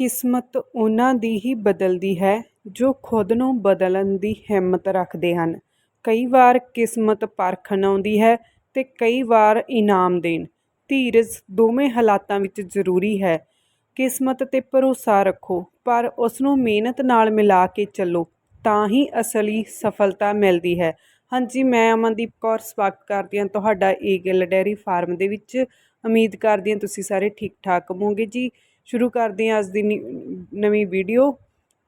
ਕਿਸਮਤ ਉਹਨਾਂ ਦੀ ਹੀ ਬਦਲਦੀ ਹੈ, ਜੋ ਖੁਦ ਨੂੰ ਬਦਲਣ ਦੀ ਹਿੰਮਤ ਰੱਖਦੇ ਹਨ। ਕਈ ਵਾਰ ਕਿਸਮਤ ਪਰਖਣ ਆਉਂਦੀ ਹੈ ਤੇ ਕਈ ਵਾਰ ਇਨਾਮ ਦੇਣ। ਧੀਰਜ ਦੋਵੇਂ ਹਾਲਾਤਾਂ ਵਿੱਚ ਜ਼ਰੂਰੀ ਹੈ। ਕਿਸਮਤ ਤੇ ਭਰੋਸਾ ਰੱਖੋ, ਪਰ ਉਸ ਨੂੰ ਮਿਹਨਤ ਨਾਲ ਮਿਲਾ ਕੇ ਚੱਲੋ, ਤਾਂ ਹੀ ਅਸਲੀ ਸਫਲਤਾ ਮਿਲਦੀ ਹੈ। ਹਾਂਜੀ ਮੈਂ ਅਮਨਦੀਪ ਕੌਰ, ਸਵਾਗਤ ਕਰਦੀ ਹਾਂ ਤੁਹਾਡਾ ਈਗਲ ਡੈਰੀ ਫਾਰਮ ਦੇ ਵਿੱਚ। ਉਮੀਦ ਕਰਦੀ ਹਾਂ ਤੁਸੀਂ ਸਾਰੇ ਠੀਕ ਠਾਕ ਹੋਵੋਗੇ ਜੀ। ਸ਼ੁਰੂ ਕਰਦੇ ਹਾਂ ਅੱਜ ਦੀ ਨੀ- ਨਵੀਂ ਵੀਡੀਓ।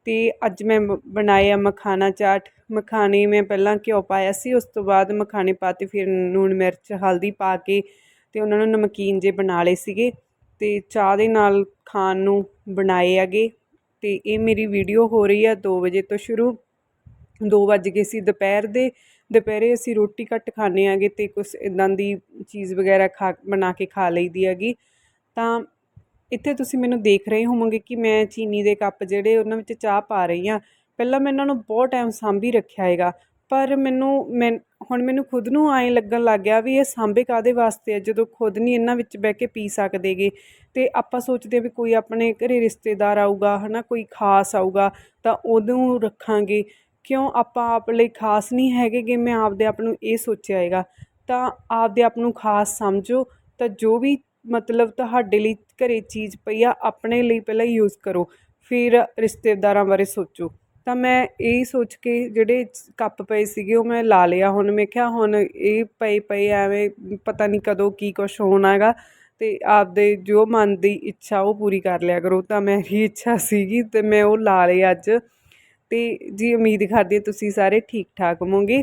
ਤੇ ਅੱਜ ਮੈਂ ਬ- ਬਣਾਇਆ ਮਖਾਣਾ ਚਾਟ। ਮਖਾਣੇ ਮੈਂ ਪਹਿਲਾਂ ਘਿਓ ਪਾਇਆ ਸੀ, ਉਸ ਤੋਂ ਬਾਅਦ ਮਖਾਣੇ ਪਾਤੇ ਫਿਰ ਲੂਣ ਮਿਰਚ, ਹਲਦੀ ਪਾ ਕੇ ਤੇ ਉਹਨਾਂ ਨੂੰ ਨਮਕੀਨ ਜੇ ਬਣਾ ਲਏ ਸੀਗੇ। ਤੇ ਚਾਹ ਦੇ ਨਾਲ ਖਾਣ ਨੂੰ ਬਣਾਏ ਹੈਗੇ। ਤੇ ਇਹ ਮੇਰੀ ਵੀਡੀਓ ਹੋ ਰਹੀ ਆ 2 ਵਜੇ ਤੋਂ ਸ਼ੁਰੂ। 2 ਵੱਜ ਗਏ ਸੀ ਦੁਪਹਿਰ ਦੇ। ਦੁਪਹਿਰੇ ਅਸੀਂ ਰੋਟੀ ਘੱਟ ਖਾਂਦੇ ਆਂਗੇ ਤੇ ਕੁਛ ਇਦਾਂ ਦੀ ਚੀਜ਼ ਵਗੈਰਾ ਖਾ, ਬਣਾ ਕੇ ਖਾ ਲਈਦੀ ਹੈਗੀ। ਤਾਂ ਇੱਥੇ ਤੁਸੀਂ ਮੈਨੂੰ ਦੇਖ ਰਹੇ ਹੋਵੋਗੇ ਕਿ ਮੈਂ ਚੀਨੀ ਦੇ ਕੱਪ ਜਿਹੜੇ ਉਹਨਾਂ ਵਿੱਚ ਚਾਹ ਪਾ ਰਹੀ ਹਾਂ। ਪਹਿਲਾਂ ਮੈਂ ਇਹਨਾਂ ਨੂੰ ਬਹੁਤ ਟਾਈਮ ਸਾਂਭੀ ਰੱਖਿਆ ਹੈਗਾ, ਪਰ ਮੈਨੂੰ, ਮੈਂ, ਹੁਣ ਮੈਨੂੰ ਖੁਦ ਨੂੰ ਐਂ ਲੱਗਣ ਲੱਗ ਗਿਆ ਵੀ ਇਹ ਸਾਂਭੇ ਕਾਦੇ ਵਾਸਤੇ ਆ, ਜਦੋਂ ਖੁਦ ਨਹੀਂ ਇਹਨਾਂ ਵਿੱਚ ਬਹਿ ਕੇ ਪੀ ਸਕਦੇਗੇ। ਤੇ ਆਪਾਂ ਸੋਚਦੇ ਆ ਵੀ ਕੋਈ ਆਪਣੇ ਘਰੇ ਰਿਸ਼ਤੇਦਾਰ ਆਊਗਾ, ਹਨਾ, ਕੋਈ ਖਾਸ ਆਊਗਾ, ਤਾਂ ਉਹਨੂੰ ਰੱਖਾਂਗੇ। ਕਿਉਂ? ਆਪਾਂ ਆਪ ਲਈ ਖਾਸ ਨਹੀਂ ਹੈਗੇ ਮੈਂ ਆਪਦੇ ਆਪ ਨੂੰ ਇਹ ਸੋਚਿਆ ਹੈਗਾ। ਤਾਂ ਆਪਦੇ ਆਪ ਨੂੰ ਖਾਸ ਸਮਝੋ, ਤਾਂ ਜੋ ਵੀ ਮਤਲਬ ਤੁਹਾਡੇ ਲਈ ਘਰੇ ਚੀਜ਼ ਪਈ ਆ, ਆਪਣੇ ਲਈ ਪਹਿਲਾਂ ਯੂਜ਼ ਕਰੋ, ਫਿਰ ਰਿਸ਼ਤੇਦਾਰਾਂ ਬਾਰੇ ਸੋਚੋ। ਤਾਂ ਮੈਂ ਇਹ ਸੋਚ ਕੇ ਜਿਹੜੇ ਕੱਪ ਪਏ ਸੀਗੇ, ਉਹ ਮੈਂ ਲਾ ਲਿਆ। ਹੁਣ ਮੈਂ ਕਿਹਾ, ਹੁਣ ਇਹ ਪਏ ਪਏ ਐਵੇਂ ਪਤਾ ਨਹੀਂ ਕਦੋਂ ਕੀ ਕੁਛ ਹੋਣਾ ਹੈਗਾ ਅਤੇ ਆਪਦੇ ਜੋ ਮਨ ਦੀ ਇੱਛਾ, ਉਹ ਪੂਰੀ ਕਰ ਲਿਆ ਕਰੋ। ਤਾਂ ਮੇਰੀ ਇੱਛਾ ਸੀਗੀ ਅਤੇ ਮੈਂ ਉਹ ਲਾ ਲਈ ਅੱਜ। ਅਤੇ ਜੀ, ਉਮੀਦ ਕਰਦੀ ਤੁਸੀਂ ਸਾਰੇ ਠੀਕ ਠਾਕ ਹੋਵੋਗੇ।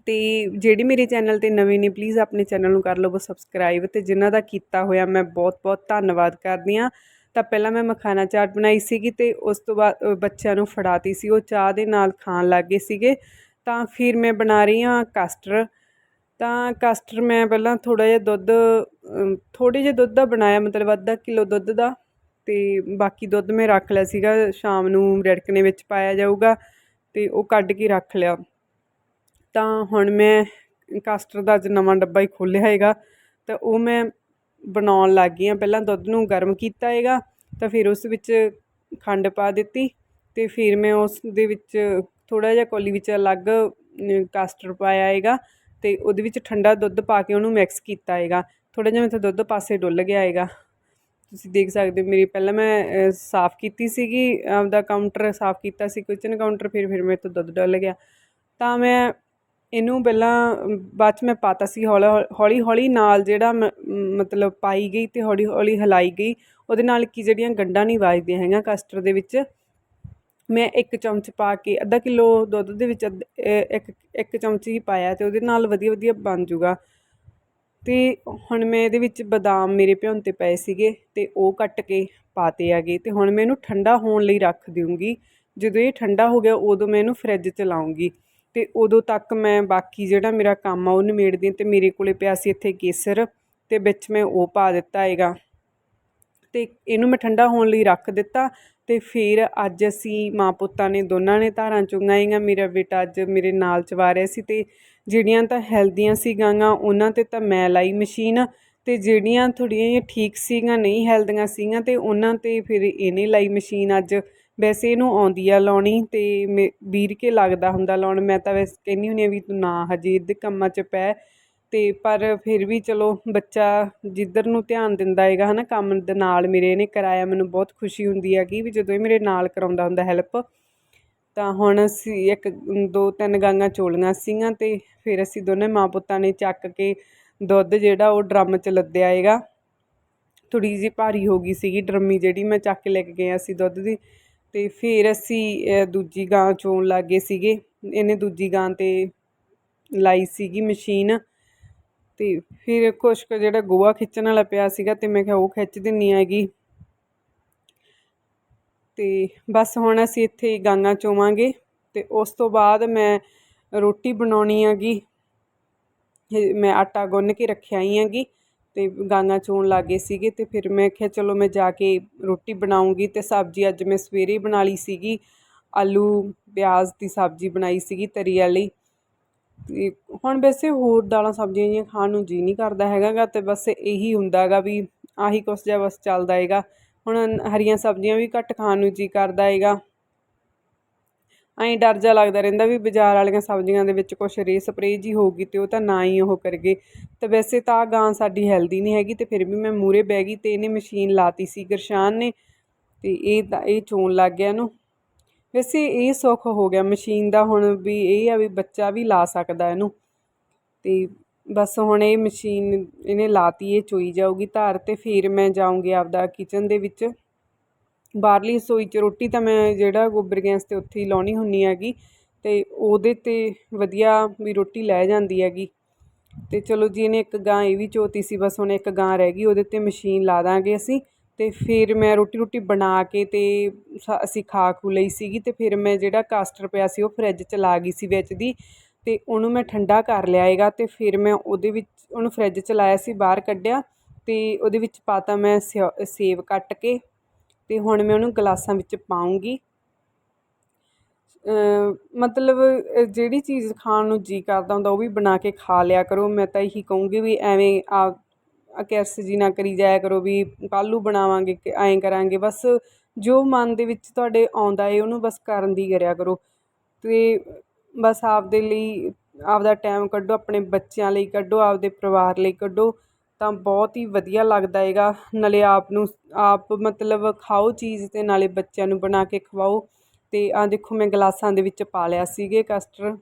ਅਤੇ ਜਿਹੜੀ ਮੇਰੇ ਚੈਨਲ ਤੇ ਨਵੇਂ ਨੇ ਪਲੀਜ਼ ਆਪਣੇ ਚੈਨਲ ਨੂੰ ਕਰ ਲਵੋ ਸਬਸਕ੍ਰਾਈਬ ਅਤੇ ਜਿਨ੍ਹਾਂ ਦਾ ਕੀਤਾ ਹੋਇਆ ਮੈਂ ਬਹੁਤ-ਬਹੁਤ ਧੰਨਵਾਦ ਕਰਦੀ ਹਾਂ। ਤਾਂ ਪਹਿਲਾਂ ਮੈਂ ਮਖਾਣਾ ਚਾਟ ਬਣਾਈ ਸੀਗੀ ਅਤੇ ਉਸ ਤੋਂ ਬਾਅਦ ਬੱਚਿਆਂ ਨੂੰ ਫੜਾਤੀ ਸੀ। ਉਹ ਚਾਹ ਦੇ ਨਾਲ ਖਾਣ ਲੱਗ ਗਏ ਸੀਗੇ। ਤਾਂ ਫਿਰ ਮੈਂ ਬਣਾ ਰਹੀ ਹਾਂ ਕਸਟਰ ਤਾਂ ਕਸਟਰ ਮੈਂ ਪਹਿਲਾਂ ਥੋੜ੍ਹਾ ਜਿਹਾ ਦੁੱਧ ਥੋੜ੍ਹੇ ਜਿਹੇ ਦੁੱਧ ਦਾ ਬਣਾਇਆ, ਮਤਲਬ ਅੱਧਾ ਕਿਲੋ ਦੁੱਧ ਦਾ। ਅਤੇ ਬਾਕੀ ਦੁੱਧ ਮੈਂ ਰੱਖ ਲਿਆ ਸੀਗਾ। ਸ਼ਾਮ ਨੂੰ ਰਿੜਕਣੇ ਵਿੱਚ ਪਾਇਆ ਜਾਊਗਾ ਅਤੇ ਉਹ ਕੱਢ ਕੇ ਰੱਖ ਲਿਆ। ਤਾਂ ਹੁਣ ਮੈਂ ਕਾਸਟਰ ਦਾ ਅੱਜ ਨਵਾਂ ਡੱਬਾ ਹੀ ਖੋਲ੍ਹਿਆ ਹੈਗਾ, ਤਾਂ ਉਹ ਮੈਂ ਬਣਾਉਣ ਲੱਗ ਗਈ ਹਾਂ। ਪਹਿਲਾਂ ਦੁੱਧ ਨੂੰ ਗਰਮ ਕੀਤਾ ਹੈਗਾ, ਤਾਂ ਫਿਰ ਉਸ ਵਿੱਚ ਖੰਡ ਪਾ ਦਿੱਤੀ ਅਤੇ ਫਿਰ ਮੈਂ ਉਸ ਦੇ ਵਿੱਚ ਥੋੜ੍ਹਾ ਜਿਹਾ ਕੌਲੀ ਵਿੱਚ ਅਲੱਗ ਕਾਸਟਰ ਪਾਇਆ ਹੈਗਾ ਅਤੇ ਉਹਦੇ ਵਿੱਚ ਠੰਡਾ ਦੁੱਧ ਪਾ ਕੇ ਉਹਨੂੰ ਮਿਕਸ ਕੀਤਾ ਹੈਗਾ। ਥੋੜ੍ਹਾ ਜਿਹਾ ਮੇਥੋਂ ਦੁੱਧ ਪਾਸੇ ਡੁੱਲ ਗਿਆ ਹੈਗਾ। ਤੁਸੀਂ ਦੇਖ ਸਕਦੇ ਹੋ ਮੇਰੀ ਪਹਿਲਾਂ ਮੈਂ ਸਾਫ਼ ਕੀਤੀ ਸੀਗੀ, ਆਪਦਾ ਕਾਊਂਟਰ ਸਾਫ਼ ਕੀਤਾ ਸੀ, ਕਿਚਨ ਕਾਊਂਟਰ, ਫਿਰ ਫਿਰ ਮੇਰੇ ਤੋਂ ਦੁੱਧ ਡੁੱਲ ਗਿਆ। ਤਾਂ ਮੈਂ ਇਹਨੂੰ ਪਹਿਲਾਂ ਬਾਅਦ 'ਚ ਮੈਂ ਪਾਤਾ ਸੀ ਹੌਲਾ, ਹੌਲੀ ਹੌਲੀ ਨਾਲ ਜਿਹੜਾ ਮ- ਮਤਲਬ ਪਾਈ ਗਈ ਅਤੇ ਹੌਲੀ ਹੌਲੀ ਹਿਲਾਈ ਗਈ। ਉਹਦੇ ਨਾਲ ਕੀ ਜਿਹੜੀਆਂ ਗੰਢਾਂ ਨਹੀਂ ਵੱਜਦੀਆਂ ਹੈਗੀਆਂ ਕਸਟਰਡ ਦੇ ਵਿੱਚ। ਮੈਂ ਇੱਕ ਚਮਚ ਪਾ ਕੇ ਅੱਧਾ ਕਿਲੋ ਦੁੱਧ ਦੇ ਵਿੱਚ ਅੱਧ- ਇੱਕ ਇੱਕ ਚਮਚ ਹੀ ਪਾਇਆ ਅਤੇ ਉਹਦੇ ਨਾਲ ਵਧੀਆ ਵਧੀਆ ਬਣ ਜੂਗਾ। ਅਤੇ ਹੁਣ ਮੈਂ ਇਹਦੇ ਵਿੱਚ ਬਦਾਮ ਮੇਰੇ ਭਿਉਂਤੇ ਪਏ ਸੀਗੇ ਅਤੇ ਉਹ ਕੱਟ ਕੇ ਪਾਤੇ ਹੈਗੇ ਅਤੇ ਹੁਣ ਮੈਂ ਇਹਨੂੰ ਠੰਡਾ ਹੋਣ ਲਈ ਰੱਖ ਦਿਉਂਗੀ ਜਦੋਂ ਇਹ ਠੰਡਾ ਹੋ ਗਿਆ ਉਦੋਂ ਮੈਂ ਇਹਨੂੰ ਫਰਿੱਜ 'ਚ ਲਾਉਂਗੀ ਅਤੇ ਉਦੋਂ ਤੱਕ ਮੈਂ ਬਾਕੀ ਜਿਹੜਾ ਮੇਰਾ ਕੰਮ ਆ ਉਹ ਨਿਬੇੜਦੀ ਹਾਂ ਅਤੇ ਮੇਰੇ ਕੋਲ ਪਿਆ ਸੀ ਇੱਥੇ ਕੇਸਰ ਅਤੇ ਵਿੱਚ ਮੈਂ ਉਹ ਪਾ ਦਿੱਤਾ ਹੈਗਾ। ਅਤੇ ਇਹਨੂੰ ਮੈਂ ਠੰਡਾ ਹੋਣ ਲਈ ਰੱਖ ਦਿੱਤਾ ਅਤੇ ਫਿਰ ਅੱਜ ਅਸੀਂ ਮਾਂ ਪੁੱਤਾਂ ਨੇ ਦੋਨਾਂ ਨੇ ਧਾਰਾਂ ਚੁੰਗਾਂ ਚੁੰਗਾਈਆਂ ਮੇਰਾ ਬੇਟਾ ਅੱਜ ਮੇਰੇ ਨਾਲ ਚਵਾ ਰਿਹਾ ਸੀ ਅਤੇ ਜਿਹੜੀਆਂ ਤਾਂ ਹੈਲਦੀਆਂ ਸੀ ਗਾਂਗਾ, ਉਹਨਾਂ ਤੇ ਤਾਂ ਮੈਂ ਲਾਈ ਮਸ਼ੀਨ ਅਤੇ ਜਿਹੜੀਆਂ ਥੋੜ੍ਹੀਆਂ ਜਿਹੀਆਂ ਠੀਕ ਸੀਗੀਆਂ, ਨਹੀਂ ਹੈਲਦੀਆਂ ਸੀਗੀਆਂ ਅਤੇ ਉਹਨਾਂ ਤੇ ਫਿਰ ਇਹਨੇ ਲਾਈ ਮਸ਼ੀਨ ਅੱਜ। ਵੈਸੇ ਇਹਨੂੰ ਆਉਂਦੀ ਆ ਲਾਉਣੀ ਅਤੇ ਮੇ- ਵੀਰ ਕੇ ਲੱਗਦਾ ਹੁੰਦਾ ਲਾਉਣ, ਮੈਂ ਤਾਂ ਵੈਸੇ ਕਹਿੰਦੀ ਹੁੰਦੀ ਹਾਂ ਵੀ ਤੂੰ ਨਾ ਹਜੇ ਇਹਦੇ ਕੰਮਾਂ 'ਚ ਪੈ। ਅਤੇ ਪਰ ਫਿਰ ਵੀ ਚਲੋ ਬੱਚਾ ਜਿੱਧਰ ਨੂੰ ਧਿਆਨ ਦਿੰਦਾ ਹੈਗਾ ਹੈ ਨਾ ਕੰਮ ਦੇ ਨਾਲ ਮੇਰੇ ਇਹਨੇ ਕਰਾਇਆ, ਮੈਨੂੰ ਬਹੁਤ ਖੁਸ਼ੀ ਹੁੰਦੀ ਹੈਗੀ ਵੀ ਜਦੋਂ ਇਹ ਮੇਰੇ ਨਾਲ ਕਰਾਉਂਦਾ ਹੁੰਦਾ ਹੈਲਪ ਤਾਂ ਹੁਣ ਅਸੀਂ ਇੱਕ, ਦੋ, ਤਿੰਨ ਗਾਂਗਾਂ ਚੋਲੀਆਂ ਸੀਗੀਆਂ ਅਤੇ ਫਿਰ ਅਸੀਂ ਦੋਨੇ ਮਾਂ ਪੁੱਤਾਂ ਨੇ ਚੱਕ ਕੇ ਦੁੱਧ ਜਿਹੜਾ ਉਹ ਡਰਮ 'ਚ ਲੱਦਿਆ ਹੈਗਾ। ਥੋੜ੍ਹੀ ਜਿਹੀ ਭਾਰੀ ਹੋ ਗਈ ਸੀਗੀ ਡਰਮੀ ਜਿਹੜੀ ਮੈਂ ਚੱਕ ਕੇ ਲੈ ਕੇ ਗਿਆ ਸੀ ਦੁੱਧ ਦੀ। ਅਤੇ ਫਿਰ ਅਸੀਂ ਦੂਜੀ ਗਾਂ ਚੋਣ ਲੱਗ ਗਏ ਸੀਗੇ। ਇਹਨੇ ਦੂਜੀ ਗਾਂ ਤੇ ਲਾਈ ਸੀਗੀ ਮਸ਼ੀਨ। ਅਤੇ ਫਿਰ ਕੁਛ ਕੁ ਜਿਹੜਾ ਗੋਹਾ ਖਿੱਚਣ ਵਾਲਾ ਪਿਆ ਸੀਗਾ ਅਤੇ ਮੈਂ ਕਿਹਾ ਉਹ ਖਿੱਚ ਦਿੰਦੀ ਹੈਗੀ। ਅਤੇ ਬਸ ਹੁਣ ਅਸੀਂ ਇੱਥੇ ਗਾਂਗਾ ਚੋਵਾਂਗੇ ਅਤੇ ਉਸ ਤੋਂ ਬਾਅਦ ਮੈਂ ਰੋਟੀ ਬਣਾਉਣੀ ਹੈਗੀ। ਮੈਂ ਆਟਾ ਗੁੰਨ ਕੇ ਰੱਖਿਆ ਹੀ ਹੈਗੀ। ਅਤੇ ਗਾਂਗਾ ਚੋਣ ਲੱਗ ਗਏ ਸੀਗੇ ਅਤੇ ਫਿਰ ਮੈਂ ਕਿਹਾ ਚਲੋ ਮੈਂ ਜਾ ਕੇ ਰੋਟੀ ਬਣਾਉਂਗੀ ਅਤੇ ਸਬਜ਼ੀ ਅੱਜ ਮੈਂ ਸਵੇਰੇ ਹੀ ਬਣਾ ਲਈ ਸੀਗੀ, ਆਲੂ, ਪਿਆਜ਼ ਦੀ ਸਬਜ਼ੀ ਬਣਾਈ ਸੀਗੀ ਤਰੀ ਵਾਲੀ। ਅਤੇ ਹੁਣ ਵੈਸੇ ਹੋਰ ਦਾਲਾਂ ਸਬਜ਼ੀਆਂ ਜਿਹੀਆਂ ਖਾਣ ਨੂੰ ਜੀਅ ਨਹੀਂ ਕਰਦਾ ਹੈਗਾ ਗਾ ਅਤੇ ਬਸ ਇਹੀ ਹੁੰਦਾ ਹੈਗਾ ਵੀ ਆਹੀ ਕੁਛ ਜਿਹਾ ਬਸ ਚੱਲਦਾ ਹੈਗਾ। ਹੁਣ ਹਰੀਆਂ ਸਬਜ਼ੀਆਂ ਵੀ ਘੱਟ ਖਾਣ ਨੂੰ ਜੀਅ ਕਰਦਾ ਹੈਗਾ। ਐਂ ਡਰ ਜਾ ਲੱਗਦਾ ਰਹਿੰਦਾ ਵੀ ਬਾਜ਼ਾਰ ਵਾਲੀਆਂ ਸਬਜ਼ੀਆਂ ਦੇ ਵਿੱਚ ਕੁਛ ਰੇ ਸਪਰੇਅ ਜੀ ਹੋਊਗੀ ਤੇ ਉਹ ਤਾਂ ਨਾ ਹੀ ਉਹ ਕਰਗੇ। ਤੇ ਵੈਸੇ ਤਾਂ ਗਾਂ ਸਾਡੀ ਹੈਲਦੀ ਨਹੀਂ ਹੈਗੀ ਤੇ ਫਿਰ ਵੀ ਮੈਂ ਮੂਰੇ ਬਹਿ ਗਈ ਤੇ ਇਹਨੇ ਮਸ਼ੀਨ ਲਾਤੀ ਸੀ ਗਰਸ਼ਾਨ ਨੇ ਤੇ ਇਹ ਤਾਂ ਇਹ ਚੋਣ ਲੱਗ ਗਿਆ ਇਹਨੂੰ। ਵੈਸੇ ਇਹ ਸੁੱਖ ਹੋ ਗਿਆ ਮਸ਼ੀਨ ਦਾ ਹੁਣ ਵੀ ਇਹ ਆ ਵੀ ਬੱਚਾ ਵੀ ਲਾ ਸਕਦਾ ਇਹਨੂੰ। ਤੇ ਬਸ ਹੁਣ ਇਹ ਮਸ਼ੀਨ ਇਹਨੇ ਲਾਤੀ, ਇਹ ਚੋਈ ਜਾਊਗੀ ਧਾਰ ਤੇ ਫਿਰ ਮੈਂ ਜਾਊਂਗੀ ਆਪਦਾ ਕਿਚਨ ਦੇ ਵਿੱਚ। ਬਾਹਰਲੀ ਰਸੋਈ 'ਚ ਰੋਟੀ ਤਾਂ ਮੈਂ ਜਿਹੜਾ ਗੋਬਰ ਗੈਸ 'ਤੇ ਉੱਥੇ ਹੀ ਲਾਉਣੀ ਹੁੰਦੀ ਹੈਗੀ ਅਤੇ ਉਹਦੇ 'ਤੇ ਵਧੀਆ ਵੀ ਰੋਟੀ ਲੈ ਜਾਂਦੀ ਹੈਗੀ। ਅਤੇ ਚਲੋ ਜੀ ਇਹਨੇ ਇੱਕ ਗਾਂ ਇਹ ਵੀ ਚੋਤੀ ਸੀ, ਬਸ ਹੁਣ ਇੱਕ ਗਾਂ ਰਹਿ ਗਈ, ਉਹਦੇ 'ਤੇ ਮਸ਼ੀਨ ਲਾ ਦਾਂਗੇ ਅਸੀਂ। ਅਤੇ ਫਿਰ ਮੈਂ ਰੋਟੀ ਰੋਟੀ ਬਣਾ ਕੇ ਅਤੇ ਸ- ਅਸੀਂ ਖਾ ਖੂ ਲਈ ਸੀਗੀ ਅਤੇ ਫਿਰ ਮੈਂ ਜਿਹੜਾ ਕਾਸਟਰ ਪਿਆ ਸੀ ਉਹ ਫਰਿੱਜ 'ਚ ਲਾ ਗਈ ਸੀ ਵਿੱਚ ਦੀ ਅਤੇ ਉਹਨੂੰ ਮੈਂ ਠੰਡਾ ਕਰ ਲਿਆ ਹੈਗਾ ਅਤੇ ਫਿਰ ਮੈਂ ਉਹਦੇ ਵਿੱਚ, ਉਹਨੂੰ ਫਰਿੱਜ 'ਚ ਲਾਇਆ ਸੀ ਬਾਹਰ ਕੱਢਿਆ ਅਤੇ ਉਹਦੇ ਵਿੱਚ ਪਾਤਾ ਮੈਂ ਸਿਓ- ਸੇਬ ਕੱਟ ਕੇ ਤੇ ਹੁਣ ਮੈਂ ਉਹਨੂੰ ਗਲਾਸਾਂ ਵਿੱਚ ਪਾਉਂਗੀ। ਮਤਲਬ ਜਿਹੜੀ ਚੀਜ਼ ਖਾਣ ਨੂੰ ਜੀ ਕਰਦਾ ਹੁੰਦਾ ਉਹ ਵੀ ਬਣਾ ਕੇ ਖਾ ਲਿਆ ਕਰੋ। ਮੈਂ ਤਾਂ ਇਹੀ ਕਹੂੰਗੀ ਵੀ ਐਵੇਂ ਆ ਆ ਜੀ ਨਾ ਕਰੀ ਜਾਇਆ ਕਰੋ ਵੀ ਕੱਲ੍ਹ ਨੂੰ ਬਣਾਵਾਂਗੇ ਕਿ ਐਂ ਕਰਾਂਗੇ। ਬਸ ਜੋ ਮਨ ਦੇ ਵਿੱਚ ਤੁਹਾਡੇ ਆਉਂਦਾ ਏ, ਉਹਨੂੰ ਬਸ ਕਰਨ ਦੀ ਕਰਿਆ ਕਰੋ। ਤੇ ਬਸ ਆਪਦੇ ਲਈ, ਆਪਦਾ ਟਾਈਮ ਕੱਢੋ, ਆਪਣੇ ਬੱਚਿਆਂ ਲਈ ਕੱਢੋ, ਆਪਦੇ ਪਰਿਵਾਰ ਲਈ ਕੱਢੋ। ਤਾਂ ਬਹੁਤ ਹੀ ਵਧੀਆ ਲੱਗਦਾ ਹੈਗਾ। ਨਾਲੇ ਆਪ ਨੂੰ ਆਪ ਮਤਲਬ ਖਾਓ ਚੀਜ਼ ਅਤੇ ਨਾਲੇ ਬੱਚਿਆਂ ਨੂੰ ਬਣਾ ਕੇ ਖਵਾਓ। ਅਤੇ ਆਹ ਦੇਖੋ ਮੈਂ ਗਲਾਸਾਂ ਦੇ ਵਿੱਚ ਪਾ ਲਿਆ ਸੀਗੇ ਕਸਟਰ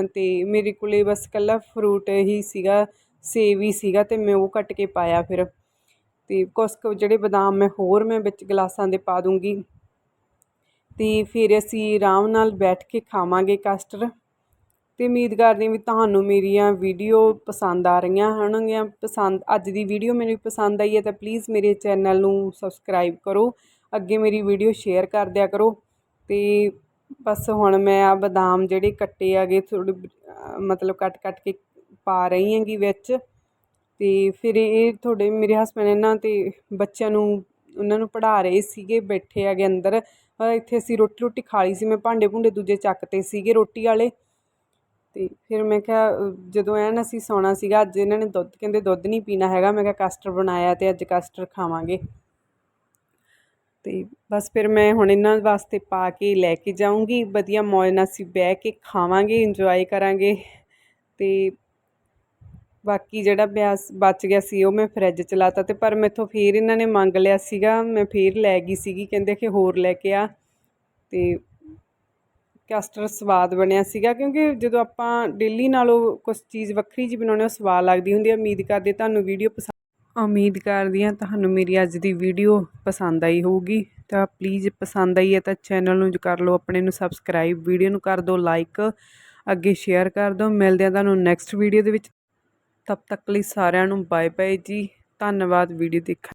ਅਤੇ ਮੇਰੇ ਕੋਲ ਬਸ ਇਕੱਲਾ ਫਰੂਟ ਹੀ ਸੀਗਾ, ਸੇਬ ਹੀ ਸੀਗਾ ਅਤੇ ਮੈਂ ਉਹ ਕੱਟ ਕੇ ਪਾਇਆ ਫਿਰ। ਅਤੇ ਕੁਛ ਕੁ ਜਿਹੜੇ ਬਦਾਮ ਮੈਂ ਹੋਰ ਮੈਂ ਵਿੱਚ ਗਲਾਸਾਂ ਦੇ ਪਾ ਦੂੰਗੀ। ਅਤੇ ਫਿਰ ਅਸੀਂ ਆਰਾਮ ਨਾਲ ਬੈਠ ਕੇ ਖਾਵਾਂਗੇ ਕਸਟਰ ਅਤੇ ਉਮੀਦ ਕਰਦੀ ਹਾਂ ਵੀ ਤੁਹਾਨੂੰ ਮੇਰੀਆਂ ਵੀਡੀਓ ਪਸੰਦ ਆ ਰਹੀਆਂ ਹੋਣਗੀਆਂ। ਪਸੰਦ, ਅੱਜ ਦੀ ਵੀਡੀਓ ਮੈਨੂੰ ਪਸੰਦ ਆਈ ਹੈ ਤਾਂ ਪਲੀਜ਼ ਮੇਰੇ ਚੈਨਲ ਨੂੰ ਸਬਸਕ੍ਰਾਈਬ ਕਰੋ। ਅੱਗੇ ਮੇਰੀ ਵੀਡੀਓ ਸ਼ੇਅਰ ਕਰ ਦਿਆ ਕਰੋ। ਅਤੇ ਬਸ ਹੁਣ ਮੈਂ ਆ ਬਦਾਮ ਜਿਹੜੇ ਕੱਟੇ ਹੈਗੇ ਥੋੜੇ ਮਤਲਬ ਕੱਟ ਕੱਟ ਕੇ ਪਾ ਰਹੀ ਹੈਗੀ ਵਿੱਚ। ਅਤੇ ਫਿਰ ਇਹ ਤੁਹਾਡੇ, ਮੇਰੇ ਹਸਬੈਂਡ ਇਹਨਾਂ ਅਤੇ ਬੱਚਿਆਂ ਨੂੰ, ਉਹਨਾਂ ਨੂੰ ਪੜ੍ਹਾ ਰਹੇ ਸੀਗੇ, ਬੈਠੇ ਹੈਗੇ ਅੰਦਰ। ਇੱਥੇ ਅਸੀਂ ਰੋਟੀ ਰੋਟੀ ਖਾ ਲਈ ਸੀ, ਮੈਂ ਭਾਂਡੇ ਭੁੰਡੇ ਦੂਜੇ ਚੱਕਤੇ ਸੀਗੇ ਰੋਟੀ ਵਾਲੇ। ਅਤੇ ਫਿਰ ਮੈਂ ਕਿਹਾ ਜਦੋਂ ਐਨ ਅਸੀਂ ਸੌਣਾ ਸੀਗਾ, ਅੱਜ ਇਹਨਾਂ ਨੇ ਦੁੱਧ, ਕਹਿੰਦੇ ਦੁੱਧ ਨਹੀਂ ਪੀਣਾ ਹੈਗਾ, ਮੈਂ ਕਿਹਾ ਕਸਟਰ ਬਣਾਇਆ ਅਤੇ ਅੱਜ ਕਸਟਰ ਖਾਵਾਂਗੇ। ਅਤੇ ਬਸ ਫਿਰ ਮੈਂ ਹੁਣ ਇਹਨਾਂ ਵਾਸਤੇ ਪਾ ਕੇ ਲੈ ਕੇ ਜਾਊਂਗੀ, ਵਧੀਆ ਮੌਜ ਨਾਲ ਅਸੀਂ ਬਹਿ ਕੇ ਖਾਵਾਂਗੇ ਇੰਜੋਏ ਕਰਾਂਗੇ। ਅਤੇ ਬਾਕੀ ਜਿਹੜਾ ਬਿਆਸ ਬਚ ਗਿਆ ਸੀ, ਉਹ ਮੈਂ ਫਰਿੱਜ ਚ ਲਾਤਾ ਤੇ ਪਰ ਮੈਥੋਂ ਫੇਰ ਇਹਨਾਂ ਨੇ ਮੰਗ ਲਿਆ ਸੀਗਾ, ਮੈਂ ਫੇਰ ਲੈ ਗਈ ਸੀਗੀ, ਕਹਿੰਦੇ ਕਿ ਹੋਰ ਲੈ ਕੇ ਆ। ਤੇ ਕਸਟਰਡ ਸਵਾਦ ਬਣਿਆ ਸੀਗਾ, ਕਿਉਂਕਿ ਜਦੋਂ ਆਪਾਂ ਡੇਲੀ ਨਾਲੋਂ ਕੁਝ ਚੀਜ਼ ਵੱਖਰੀ ਜੀ ਬਣਾਉਣੇ ਉਹ ਸਵਾਦ ਲੱਗਦੀ ਹੁੰਦੀ ਹੈ। ਉਮੀਦ ਕਰਦੇ ਤੁਹਾਨੂੰ ਵੀਡੀਓ ਪਸੰਦ ਉਮੀਦ ਕਰਦੀ ਹਾਂ ਤੁਹਾਨੂੰ ਮੇਰੀ ਅੱਜ ਦੀ ਵੀਡੀਓ ਪਸੰਦ ਆਈ ਹੋਊਗੀ। ਤਾਂ ਪਲੀਜ਼ ਪਸੰਦ ਆਈ ਹੈ ਤਾਂ ਚੈਨਲ ਨੂੰ ਕਰ ਲਓ, ਆਪਣੇ ਨੂੰ ਸਬਸਕ੍ਰਾਈਬ ਵੀਡੀਓ ਨੂੰ ਕਰ ਦਿਓ ਲਾਈਕ ਅੱਗੇ ਸ਼ੇਅਰ ਕਰ ਦਿਓ। ਮਿਲਦੇ ਹਾਂ ਤੁਹਾਨੂੰ ਨੈਕਸਟ ਵੀਡੀਓ ਦੇ ਵਿੱਚ। ਤਬ ਤੱਕ ਲਈ ਸਾਰਿਆਂ ਨੂੰ ਬਾਏ ਬਾਏ ਜੀ। ਧੰਨਵਾਦ ਵੀਡੀਓ ਦੇਖਣ